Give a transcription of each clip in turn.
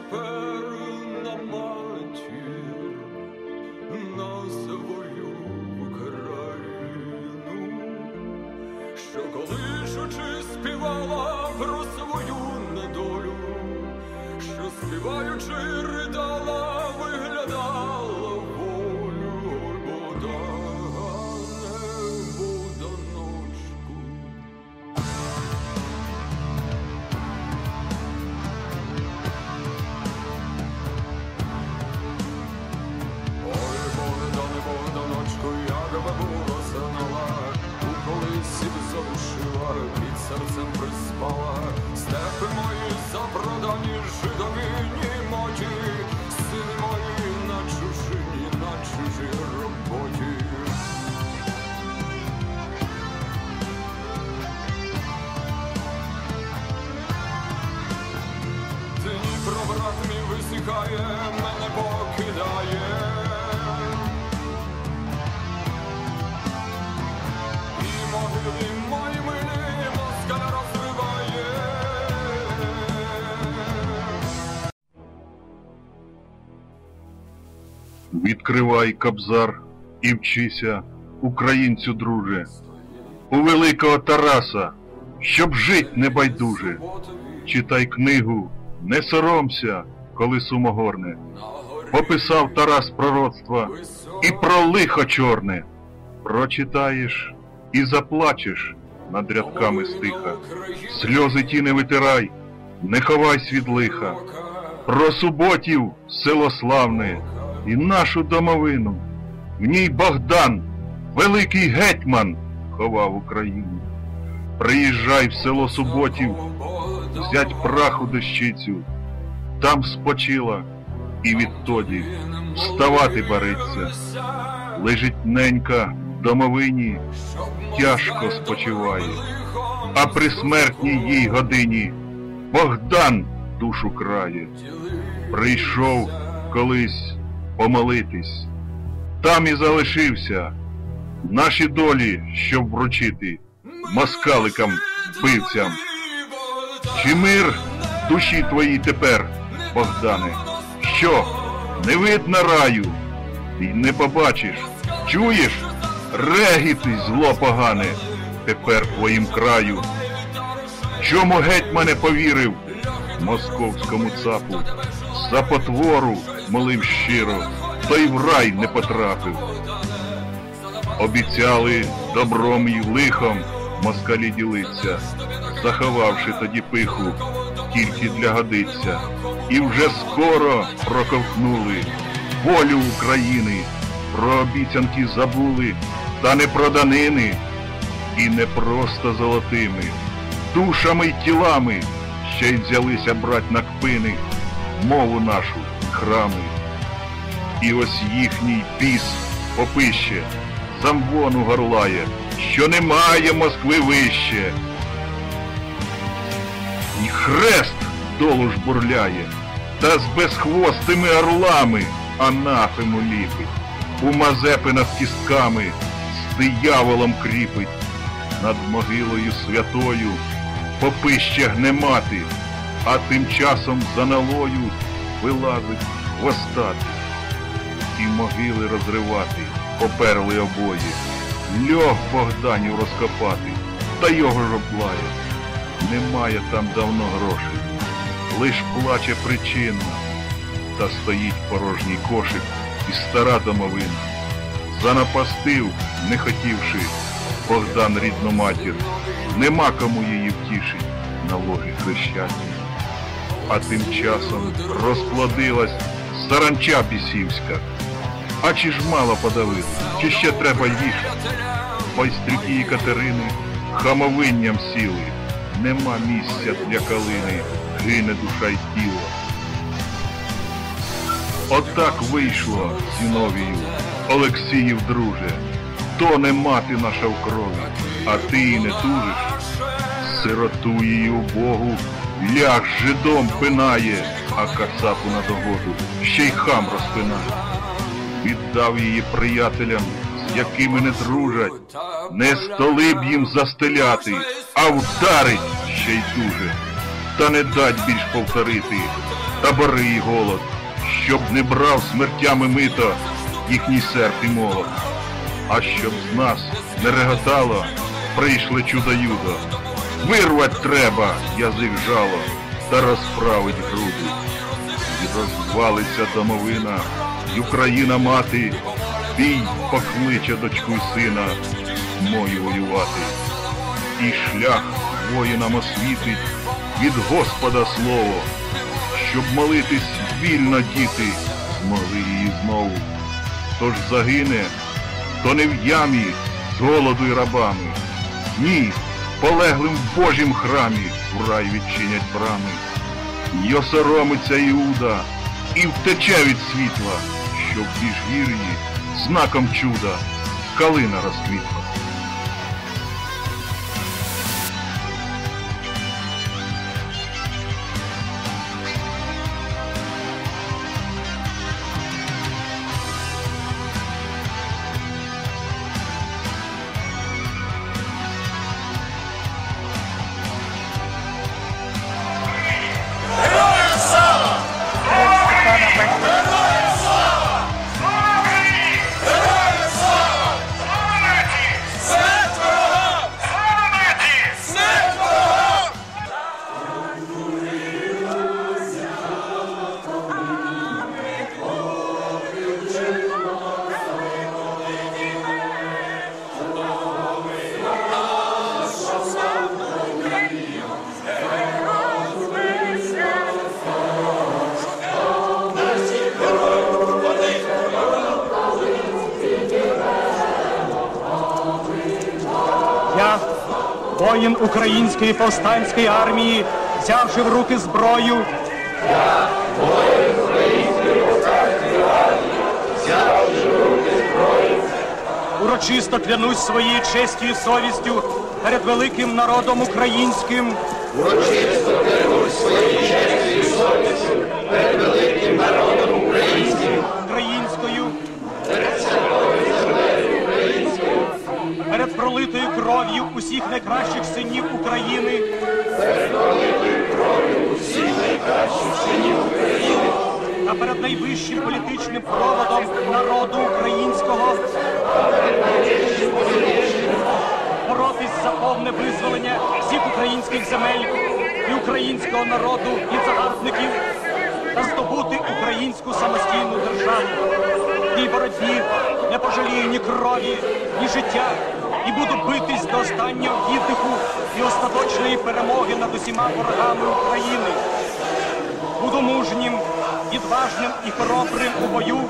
тепер на матір, на свою країну, що колишучи співала про свою недолю, що співаючи ридала, виглядала Відкривай кабзар і вчися, українцю друже, у великого Тараса, щоб жить небайдуже. Читай книгу, не соромся, коли сумогорне. Пописав Тарас пророцтва і про лихо чорне. Прочитаєш і заплачеш над рядками стиха. Сльози ті не витирай, не ховайсь від лиха. Про суботів село славне і нашу домовину. В ній Богдан, великий гетьман, ховав Україну. Приїжджай в село Суботів, взять праху дощицю, там спочила, і відтоді вставати бариться. Лежить ненька в домовині, тяжко спочиває, а при смертній їй годині Богдан душу крає. Прийшов колись помолитись, там і залишився наші долі, щоб вручити москаликам, вбивцям. Чи мир душі твоїй тепер, Богдане? Що, не видно раю? І не побачиш, чуєш? Регіти зло погане тепер твоїм краю. Чому геть мене повірив московському цапу? За потвору молив щиро, то й в рай не потрапив. Обіцяли добром і лихом москалі ділиться, заховавши тоді пиху, тільки для годиться. І вже скоро проковтнули волю України, про обіцянки забули, та не про данини, і не просто золотими, душами й тілами ще й взялися брать на кпини мову нашу, храми. І ось їхній піс попище, замвону горлає, що немає Москви вище. І хрест долу ж бурляє, та з безхвостими орлами анафему ліпить, у Мазепи над кістками з дияволом кріпить, над могилою святою попище гнемати, а тим часом за налою вилазить хвостати. І могили розривати поперли обоє. Льох Богданів розкопати, та його ж облає. Немає там давно грошей, лиш плаче причинна, та стоїть порожній кошик і стара домовина. Занапастив, не хотівши, Богдан рідну матір, нема кому її втішить на ложі хрещатій. А тим часом розплодилась саранча бісівська. А чи ж мало подавити, чи ще треба їхати? Майстрюки Катерини хамовинням сіли, нема місця для калини, гине душа й тіло. Отак вийшло Зіновію, Олексіїв друже, то не мати наша в крові, а ти і не тужиш. Сироту її убогу, ляг жидом пинає, а кацапу на догоду ще й хам розпинає. Віддав її приятелям, з якими не дружать, не столи б їм застеляти, а вдарить ще й дуже, та не дать більш повторити табори і голод, щоб не брав смертями мито їхній серп і молот. А щоб з нас не реготало, прийшли чудо-юдо. Вирвать треба язик жало та розправить груди. І розвалиться домовина, і Україна мати, бій покличе дочку й сина мою воювати. І шлях воїнам освітить від Господа слово, щоб молитись вільно діти змогли її знову. Тож загине, то не в ямі з голоду й рабами. Ні, полеглим в Божім храмі в рай відчинять брами. Й осоромиться Іуда і втече від світла, щоб в міжгір'ї знаком чуда калина розквітла. Воїн української повстанської армії, взявши в руки зброю. Я воєн української армії в руки зброї. Урочисто клянусь своєю честю і совістю перед великим народом українським. Урочисто клянусь своєю честю і совістю перед великим народом українським. Усіх найкращих синів України. Перед пролитою кров'ю усіх найкращих синів України. Та перед найвищим політичним проводом народу українського. Боротись за повне визволення всіх українських земель і українського народу від загарбників та здобути українську самостійну державу. В тій боротьбі не пожалію ні крові, ні життя і буду битись до останнього віддиху і остаточної перемоги над усіма ворогами України. Буду мужнім, відважним і хоробрим у бою,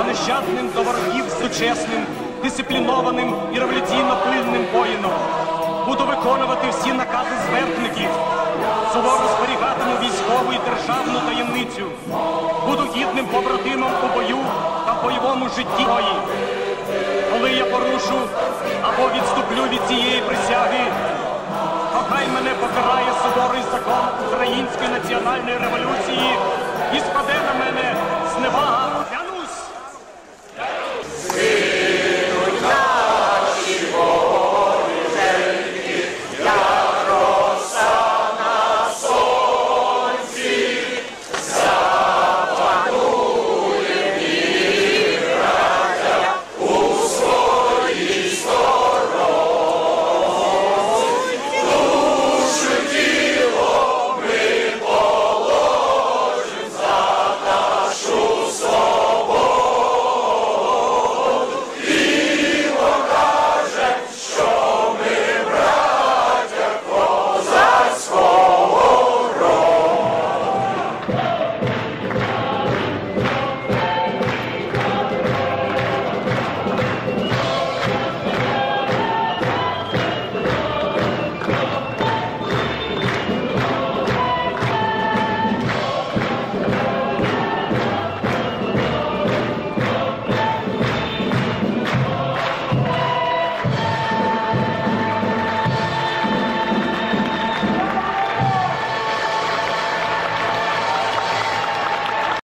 а нещадним до ворогів сучесним, дисциплінованим і революційно пильним воїном. Буду виконувати всі накази зверхників, суворо зберігатиму військову і державну таємницю. Буду гідним побратимом у бою та бойовому житті. Коли я порушу або відступлю від цієї присяги, то хай мене покарає суворий закон української національної революції і спаде на мене.